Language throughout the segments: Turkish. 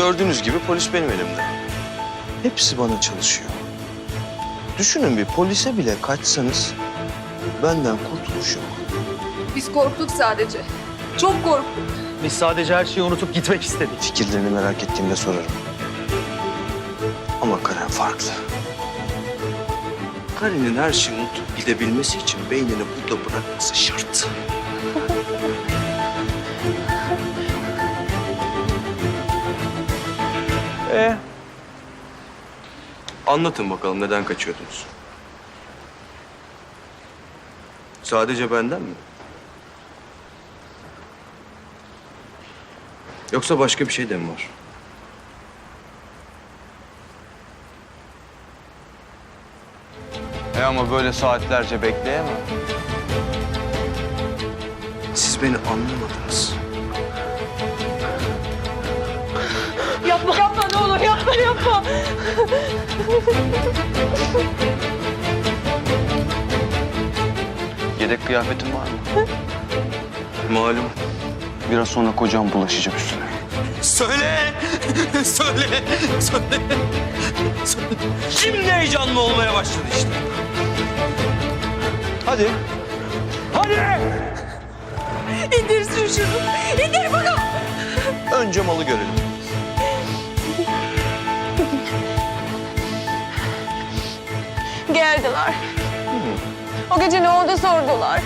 Gördüğünüz gibi polis benim elimde. Hepsi bana çalışıyor. Düşünün bir polise bile kaçsanız benden kurtuluş yok. Biz korktuk sadece. Çok korktuk. Biz sadece her şeyi unutup gitmek istedik. Fikirlerini merak ettiğimde sorarım. Ama Karen farklı. Karen'in her şeyi unutup gidebilmesi için beynini burada bırakması şart. Ee? Anlatın bakalım neden kaçıyordunuz? Sadece benden mi? Yoksa başka bir şey de mi var? E ama böyle saatlerce bekleyemem. Siz beni anlamadınız. Yapma, yapma yapma, yapma. Yedek kıyafetin var mı? Malum. Biraz sonra kocam bulaşacak üstüne. Söyle! Söyle! Söyle! Söyle! Şimdi heyecanlı olmaya başladı işte. Hadi. İndirsin şunu. İndir bakalım. Önce malı görelim. Geldiler. O gece ne oldu sordular.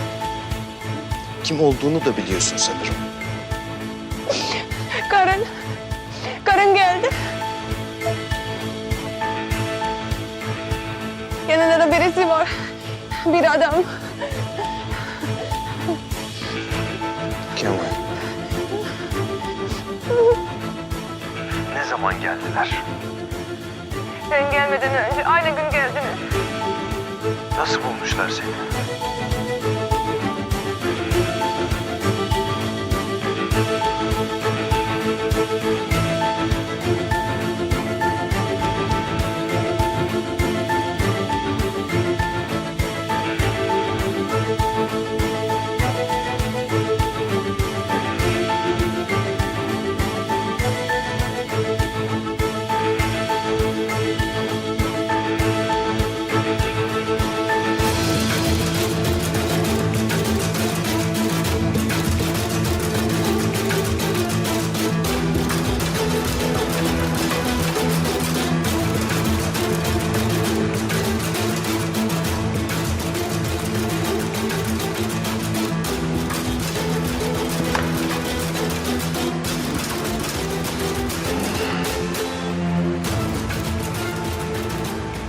Kim olduğunu da biliyorsun sanırım. Karın. Karın geldi. Yanında da birisi var. Bir adam. Kemal. Sen gelmeden önce aynı gün geldiniz. Nasıl bulmuşlar seni?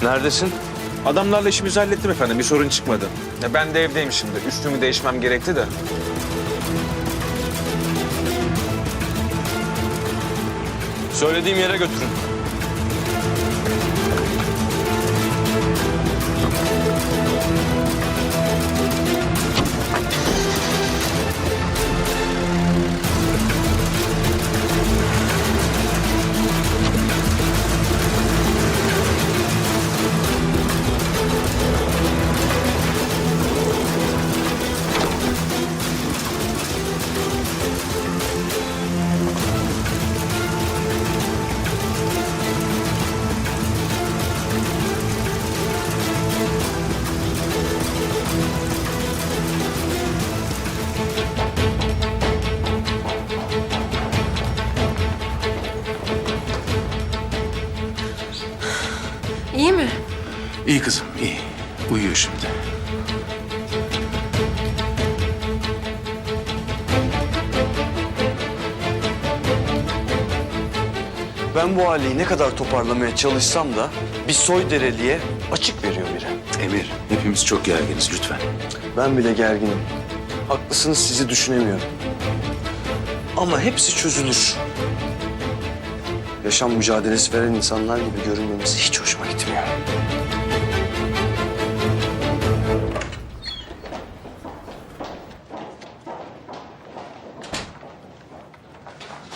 Neredesin? Adamlarla işimizi hallettim efendim. Bir sorun çıkmadı. Ya ben de evdeyim şimdi. Üstümü değişmem gerekti de. Söylediğim yere götürün. İyi mi? İyi kızım, iyi. Uyuyor şimdi. Ben bu aileyi ne kadar toparlamaya çalışsam da bir soy dereliğe açık veriyor biri. Emir, hepimiz çok gerginiz lütfen. Ben bile gerginim. Haklısınız sizi düşünemiyorum. Ama hepsi çözülür. Yaşam mücadelesi veren insanlar gibi görünmemesi hiç hoşuma gitmiyor.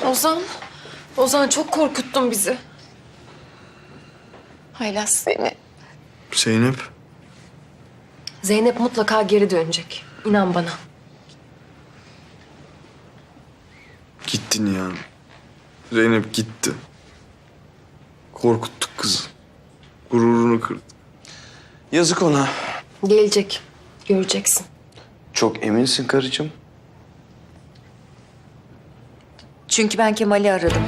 Ozan, Ozan çok korkuttun bizi. Haylaz seni. Zeynep. Zeynep mutlaka geri dönecek. İnan bana. Gittin ya. Zeynep gitti. Korkuttuk kızı. Gururunu kırdık. Yazık ona. Gelecek. Göreceksin. Çok eminsin karıcığım. Çünkü ben Kemal'i aradım.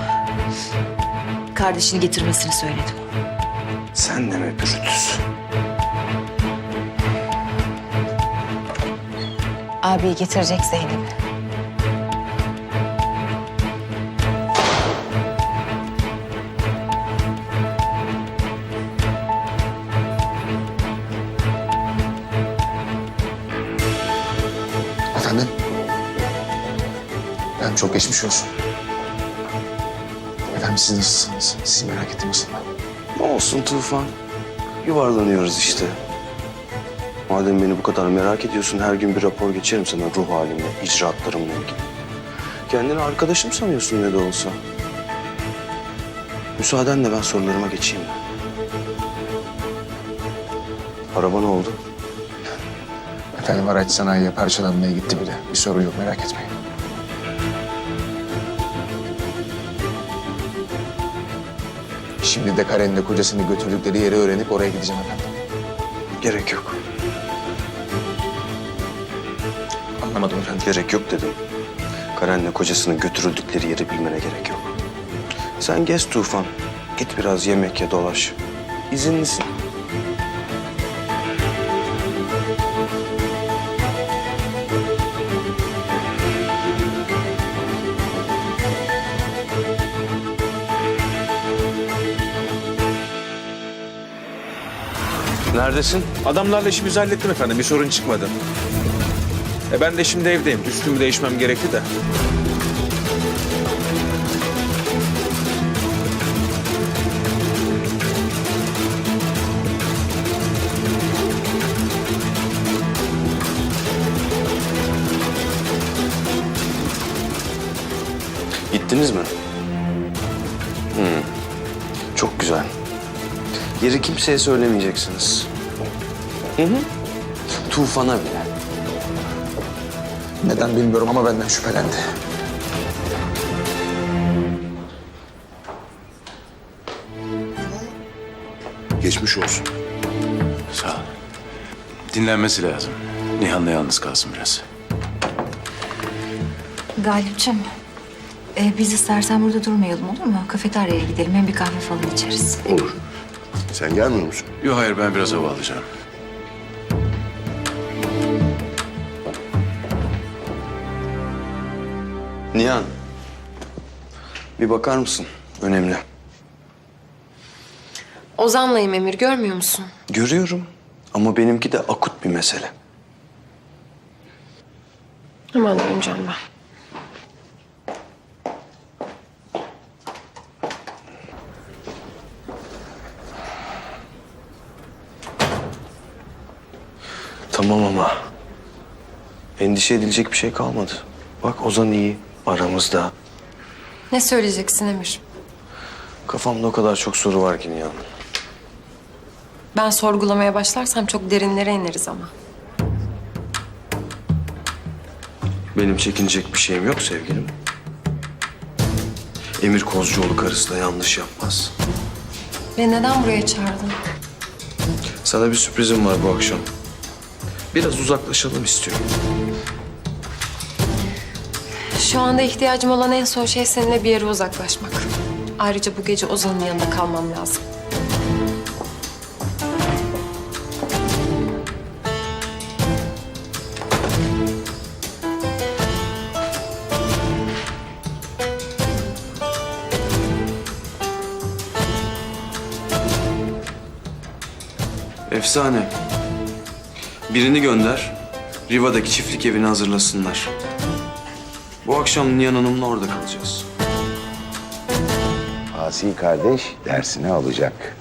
Kardeşini getirmesini söyledim. Sen de mi Brutus? Abi getirecek Zeynep'i. Efendim? Ben çok geçmiş olsun. Efendim siz nasılsınız? Sizi merak ettim aslında. Ne olsun Tufan? Yuvarlanıyoruz işte. Madem beni bu kadar merak ediyorsun her gün bir rapor geçerim sana ruh halimle, icraatlarımla ilgili. Kendini arkadaşım sanıyorsun ne de olsa. Müsaadenle ben sorularıma geçeyim. Araba ne oldu? Efendim araç sanayiye parçalanmaya gitti bile. Bir sorun yok merak etmeyin. Şimdi de Karen'le kocasını götürdükleri yeri öğrenip oraya gideceğim efendim. Gerek yok. Anlamadım efendim. Gerek yok dedim. Karen'le kocasının götürüldükleri yeri bilmene gerek yok. Sen gez Tufan. Git biraz yemek ye dolaş. İzinlisin. Neredesin? Adamlarla işimizi hallettim efendim. Bir sorun çıkmadı. E ben de şimdi evdeyim. Üstümü değişmem gerekti de. Gittiniz mi? Hmm. Çok güzel. Yeri kimseye söylemeyeceksiniz. Hı hı. Tufan'a bile. Neden bilmiyorum ama benden şüphelendi. Geçmiş olsun. Sağ ol. Dinlenmesi lazım. Nihan'la yalnız kalsın biraz. Galipçim, e, biz istersen burada durmayalım olur mu? Kafeteryaya gidelim hem bir kahve falan içeriz. Olur. Sen gelmiyor musun? Yok hayır ben biraz hava alacağım. Nihan. Bir bakar mısın? Önemli. Ozan'layım Emir görmüyor musun? Görüyorum ama benimki de akut bir mesele. Hemen döneceğim ben. Ama endişe edilecek bir şey kalmadı. Bak Ozan iyi, aramızda. Ne söyleyeceksin Emir? Kafamda o kadar çok soru var ki Nihan. Ben sorgulamaya başlarsam çok derinlere ineriz ama. Benim çekinecek bir şeyim yok sevgilim. Emir Kozcuoğlu karısı da yanlış yapmaz. Beni neden buraya çağırdın? Sana bir sürprizim var bu akşam. Biraz uzaklaşalım istiyorum. Şu anda ihtiyacım olan en son şey seninle bir yere uzaklaşmak. Ayrıca bu gece Ozan'ın yanında kalmam lazım. Efsane. Birini gönder. Riva'daki çiftlik evini hazırlasınlar. Bu akşam Nihan Hanım'la orada kalacağız. Asi kardeş dersini alacak.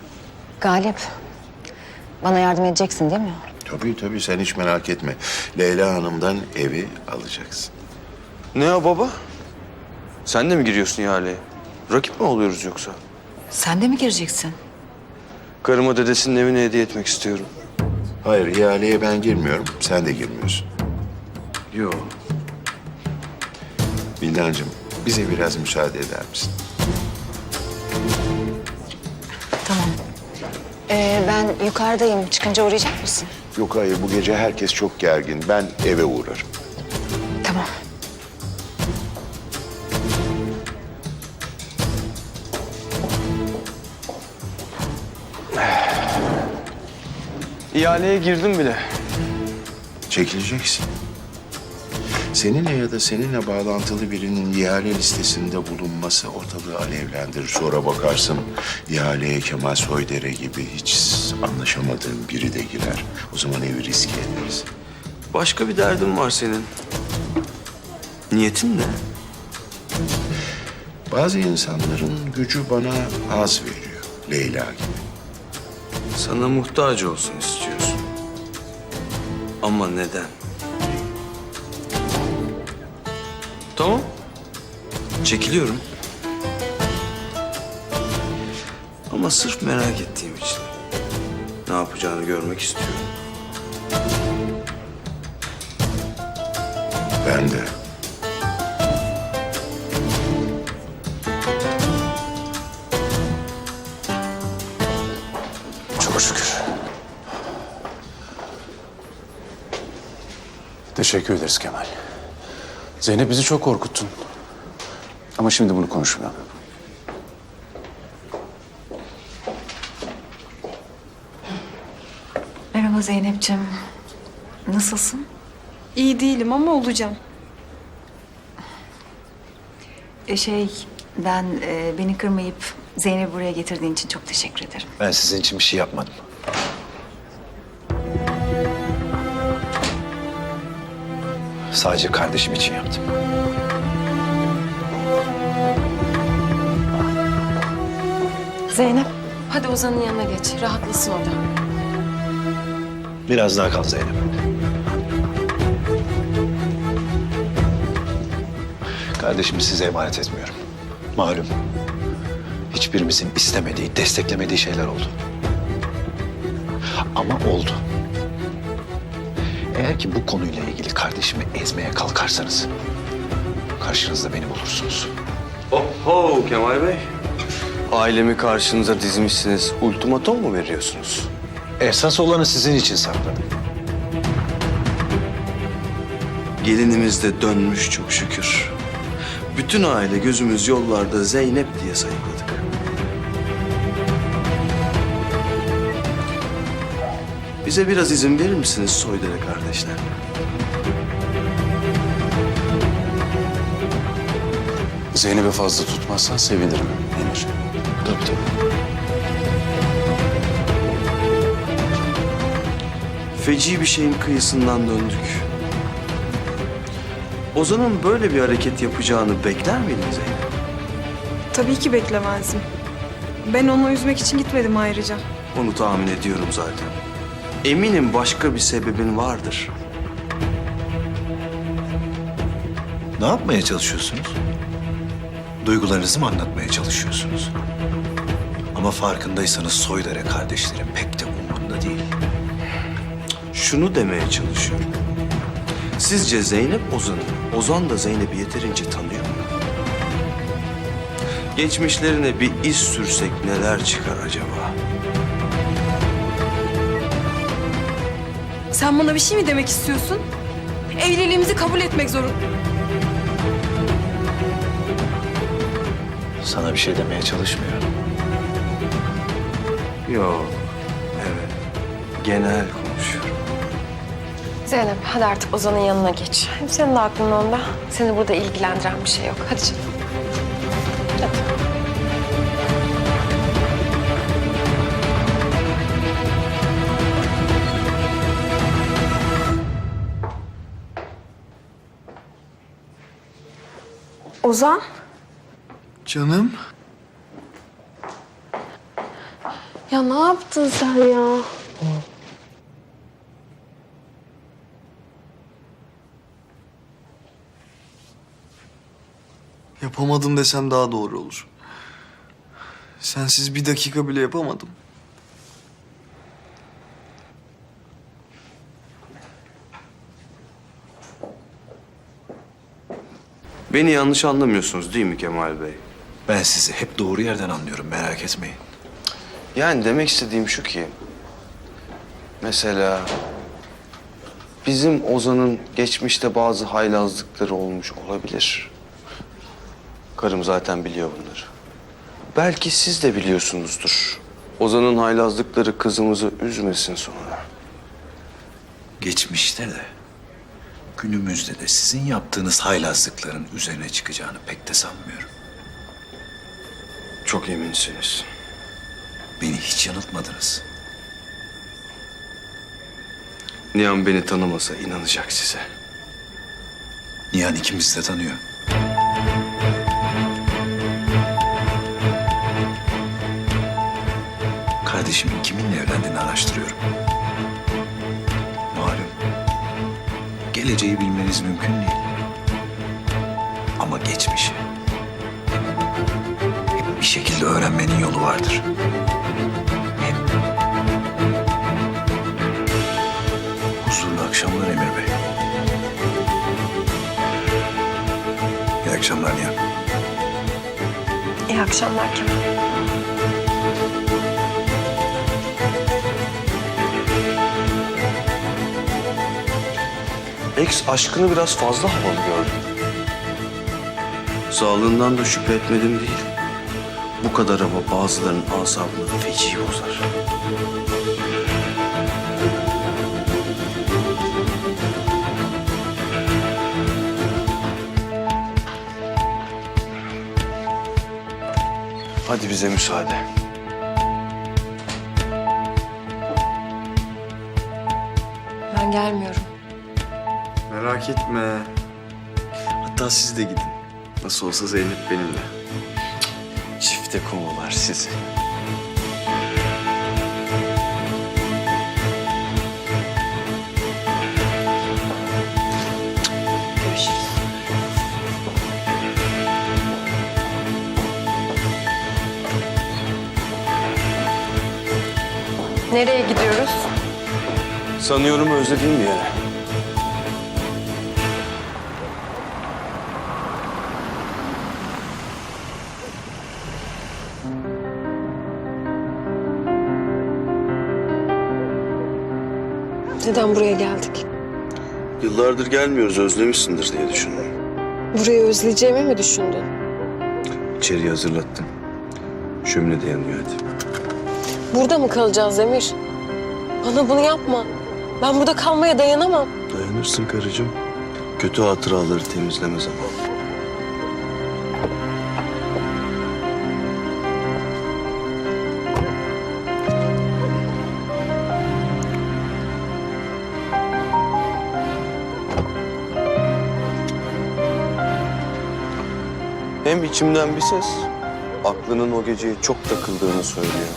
Galip, bana yardım edeceksin değil mi? Tabii tabii sen hiç merak etme. Leyla Hanım'dan evi alacaksın. Ne o baba? Sen de mi giriyorsun ihaleye? Rakip mi oluyoruz yoksa? Sen de mi gireceksin? Karıma dedesinin evine hediye etmek istiyorum. Hayır ihaleye ben girmiyorum. Sen de girmiyorsun. Yo. Bildancığım bize biraz müsaade eder misin? Ee, ben yukarıdayım. Çıkınca uğrayacak mısın? Yok hayır bu gece herkes çok gergin. Ben eve uğrarım. İhaleye girdim bile. Çekileceksin. Seninle ya da seninle bağlantılı birinin ihale listesinde bulunması ortalığı alevlendirir. Sonra bakarsın ihaleye Kemal Soydere gibi hiç anlaşamadığın biri de girer. O zaman evi riske ederiz. Başka bir derdin var senin. Niyetin ne? Bazı insanların gücü bana az veriyor. Leyla gibi. Sana muhtaç olsun istiyorsun. Ama neden? Tamam. Çekiliyorum. Ama sırf merak ettiğim için. Ne yapacağını görmek istiyorum. Ben de. Çok şükür. Teşekkür ederiz Kemal. Zeynep bizi çok korkuttun. Ama şimdi bunu konuşmayalım. Merhaba Zeynep'ciğim. Nasılsın? İyi değilim ama olacağım. E şey, ben e, beni kırmayıp Zeynep'i buraya getirdiğin için çok teşekkür ederim. Ben sizin için bir şey yapmadım. Sadece kardeşim için yaptım. Zeynep, hadi Ozan'ın yanına geç. Rahatlasın orada. Biraz daha kal Zeynep. Kardeşimi size emanet etmiyorum. Malum. Hiçbirimizin istemediği, desteklemediği şeyler oldu. Ama oldu. Eğer ki bu konuyla ilgili kardeşimi ezmeye kalkarsanız... ...karşınızda beni bulursunuz. Oho Kemal Bey. Ailemi karşınıza dizmişsiniz. Ultimatom mu veriyorsunuz? Esas olanı sizin için sakladım. Gelinimiz de dönmüş çok şükür. Bütün aile gözümüz yollarda Zeynep diye sayıkladık. Bize biraz izin verir misiniz Soydere kardeşler? Zeynep'i fazla tutmazsan sevinirim Emir. Tabii tabii. Feci bir şeyin kıyısından döndük. Ozan'ın böyle bir hareket yapacağını bekler miydin Zeynep? Tabii ki beklemezdim. Ben onu üzmek için gitmedim ayrıca. Onu tahmin ediyorum zaten. Eminim başka bir sebebin vardır. Ne yapmaya çalışıyorsunuz? Duygularınızı mı anlatmaya çalışıyorsunuz? Ama farkındaysanız Soydere kardeşlerim pek de umurunda değil. Şunu demeye çalışıyorum. Sizce Zeynep Ozan'ı, Ozan da Zeynep'i yeterince tanıyor mu? Geçmişlerine bir iz sürsek neler çıkar acaba? Sen bana bir şey mi demek istiyorsun? Evliliğimizi kabul etmek zorun. Sana bir şey demeye çalışmıyorum. Yok, evet. Genel konuşuyorum. Zeynep, hadi artık Ozan'ın yanına geç. Hem senin de aklın onda. Seni burada ilgilendiren bir şey yok. Hadi canım. Ozan? Canım. Ya ne yaptın sen ya? Yapamadım desem daha doğru olur. Sensiz bir dakika bile yapamadım. Beni yanlış anlamıyorsunuz değil mi Kemal Bey? Ben sizi hep doğru yerden anlıyorum merak etmeyin. Yani demek istediğim şu ki... Mesela... Bizim Ozan'ın geçmişte bazı haylazlıkları olmuş olabilir. Karım zaten biliyor bunları. Belki siz de biliyorsunuzdur. Ozan'ın haylazlıkları kızımızı üzmesin sonra. Geçmişte de, günümüzde de sizin yaptığınız haylazlıkların üzerine çıkacağını pek de sanmıyorum. Çok eminsiniz. Beni hiç yanıltmadınız. Nihan beni tanımasa inanacak size. Nihan ikimizi de tanıyor. Kardeşimin kiminle evlendiğini araştırıyorum. Geleceği bilmeniz mümkün değil. Ama geçmişi. Bir şekilde öğrenmenin yolu vardır. Huzurlu akşamlar Emir Bey. İyi akşamlar Nihan. İyi akşamlar Kemal. Ex aşkını biraz fazla havalı gördüm. Sağlığından da şüphe etmedim değil. Bu kadar hava bazılarının asabını feci bozar. Hadi bize müsaade. Ben gelmiyorum. Merak etme. Hatta siz de gidin. Nasıl olsa Zeynep benimle. Çifte konular sizi. Nereye gidiyoruz? Sanıyorum özlediğim bir yere. Neden buraya geldik? Yıllardır gelmiyoruz özlemişsindir diye düşündüm. Burayı özleyeceğimi mi düşündün? İçeriği hazırlattım. Şömine de yanıyor hadi. Burada mı kalacağız Emir? Bana bunu yapma. Ben burada kalmaya dayanamam. Dayanırsın karıcığım. Kötü hatıraları temizleme zamanı. İçimden bir ses, aklının o geceye çok takıldığını söylüyor.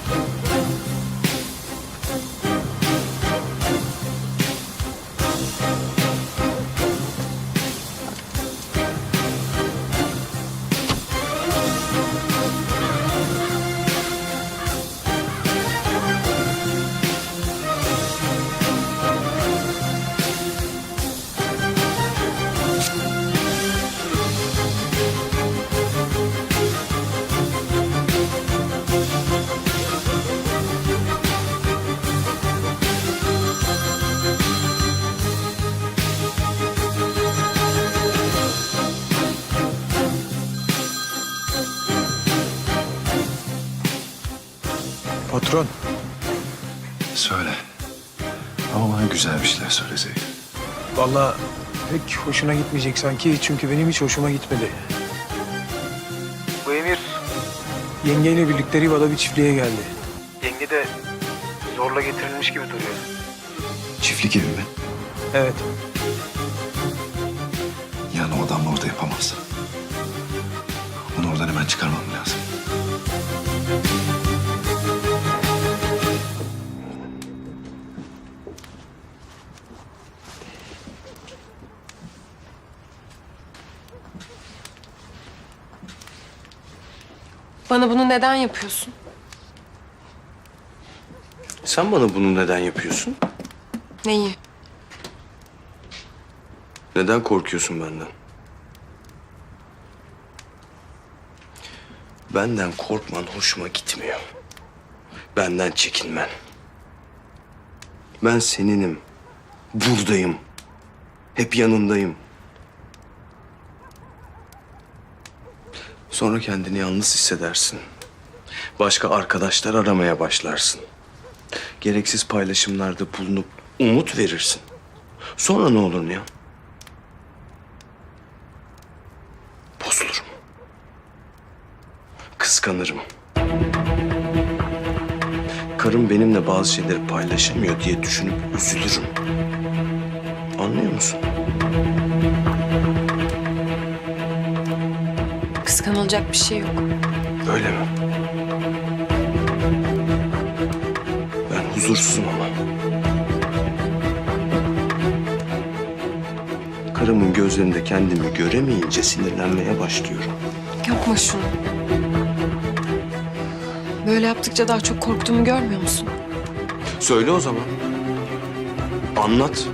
Vallahi pek hoşuna gitmeyecek sanki çünkü benim hiç hoşuma gitmedi. Bu Emir yengeyle birlikte Riva'da bir çiftliğe geldi. Yenge de zorla getirilmiş gibi duruyor. Çiftlik evi mi? Evet. Yani o adamla orada yapamaz. Onu oradan hemen çıkarmam lazım. Bana bunu neden yapıyorsun? Sen bana bunu neden yapıyorsun? Neyi? Neden korkuyorsun benden? Benden korkman hoşuma gitmiyor. Benden çekinmen. Ben seninim. Buradayım. Hep yanındayım. Sonra kendini yalnız hissedersin. Başka arkadaşlar aramaya başlarsın. Gereksiz paylaşımlarda bulunup umut verirsin. Sonra ne olur Nihan? Bozulurum. Kıskanırım. Karım benimle bazı şeyleri paylaşamıyor diye düşünüp üzülürüm. Anlıyor musun? Kıskanılacak bir şey yok. Öyle mi? Ben huzursuzum ama. Karımın gözlerinde kendimi göremeyince sinirlenmeye başlıyorum. Yapma şunu. Böyle yaptıkça daha çok korktuğumu görmüyor musun? Söyle o zaman. Anlat.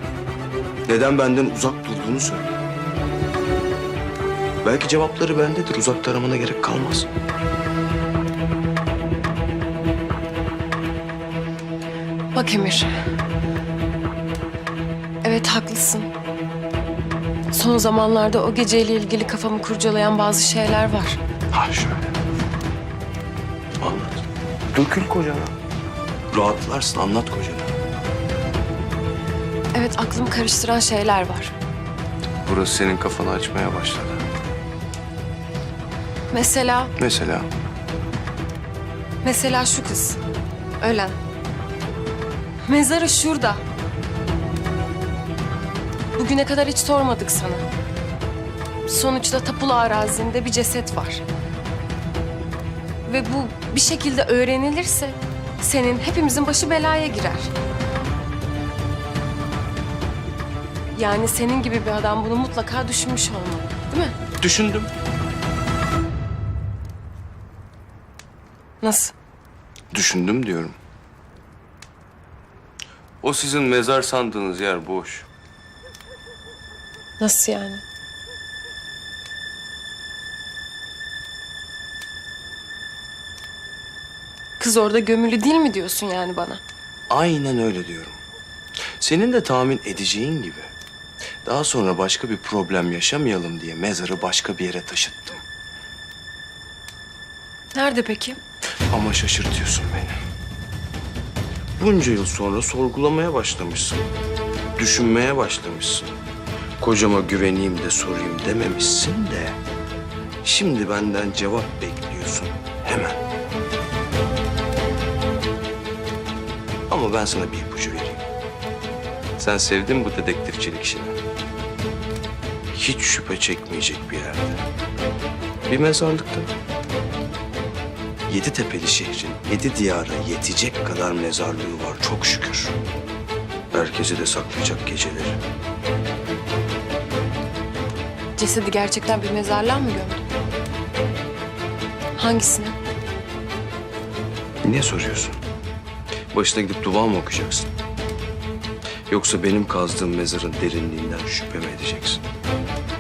Neden benden uzak durduğunu söyle. Belki cevapları bendedir. Uzakta aramana gerek kalmaz. Bak Emir. Evet haklısın. Son zamanlarda o geceyle ilgili kafamı kurcalayan bazı şeyler var. Ha şöyle. Anlat. Dökül kocana. Rahatlarsın anlat kocana. Evet aklımı karıştıran şeyler var. Burası senin kafanı açmaya başladı. Mesela, Mesela mesela şu kız. Ölen. Mezarı şurada. Bugüne kadar hiç sormadık sana. Sonuçta tapulu arazinde bir ceset var. Ve bu bir şekilde öğrenilirse senin hepimizin başı belaya girer. Yani senin gibi bir adam bunu mutlaka düşünmüş olmalı, değil mi? düşündüm. Nasıl? Düşündüm diyorum. O sizin mezar sandığınız yer boş. Nasıl yani? Kız orada gömülü değil mi diyorsun yani bana? Aynen öyle diyorum. Senin de tahmin edeceğin gibi. Daha sonra başka bir problem yaşamayalım diye mezarı başka bir yere taşıttım. Nerede peki? Ama şaşırtıyorsun beni. Bunca yıl sonra sorgulamaya başlamışsın. Düşünmeye başlamışsın. Kocama güveneyim de sorayım dememişsin de... ...şimdi benden cevap bekliyorsun hemen. Ama ben sana bir ipucu vereyim. Sen sevdin bu dedektifçilik işini. Hiç şüphe çekmeyecek bir yerde. Bir mezarlıkta. Yedi tepeli şehrin yedi diyara yetecek kadar mezarlığı var çok şükür. Herkesi de saklayacak geceleri. Cesedi gerçekten bir mezarlığa mı gömdün? Hangisine? Niye soruyorsun? Başına gidip dua mı okuyacaksın? Yoksa benim kazdığım mezarın derinliğinden şüphe mi edeceksin?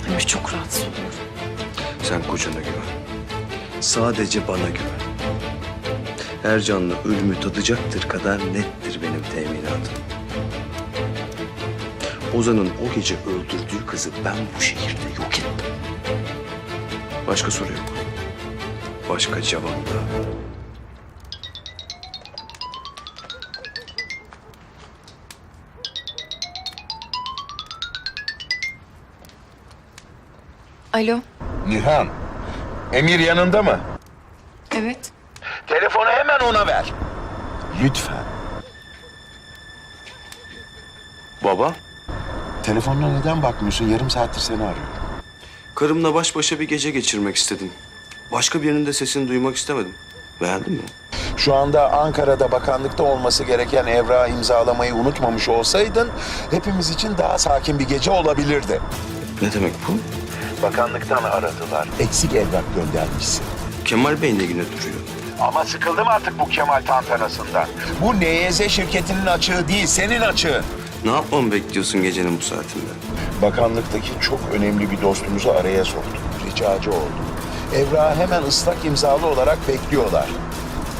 Emir çok rahatsız oluyorum. Sen kocana güven. Sadece bana güven. Her canlı ölümü tadacaktır kadar nettir benim teminatım. Ozan'ın o gece öldürdüğü kızı ben bu şehirde yok ettim. Başka soru yok. Başka cevap da. Alo. Nihan, Emir yanında mı? Evet. Telefonu hemen ona ver. Lütfen. Baba, Telefonuna neden bakmıyorsun? Yarım saattir seni arıyorum. karımla baş başa bir gece geçirmek istedim. Başka birinin de sesini duymak istemedim. Beğendin mi? Şu anda Ankara'da bakanlıkta olması gereken evrağı imzalamayı unutmamış olsaydın... ...hepimiz için daha sakin bir gece olabilirdi. Ne demek bu? Bakanlıktan aradılar. Eksik evrak göndermişsin. Kemal Bey ne güne duruyor? Ama sıkıldım artık bu Kemal tantanasından. Bu NYZ şirketinin açığı değil, senin açığın. Ne yapmamı bekliyorsun gecenin bu saatinde? Bakanlıktaki çok önemli bir dostumuzu araya soktum. Ricacı oldum. Evrağı hemen ıslak imzalı olarak bekliyorlar.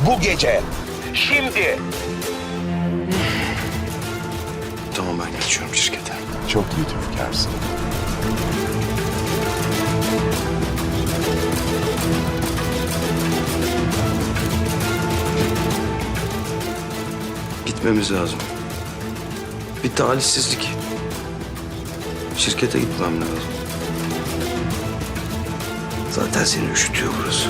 Bu gece Şimdi. Tamam ben geçiyorum şirkete. Çok lütufkarsın. Gitmemiz lazım. Bir talihsizlik. Şirkete gitmem lazım. Zaten seni üşütüyor burası.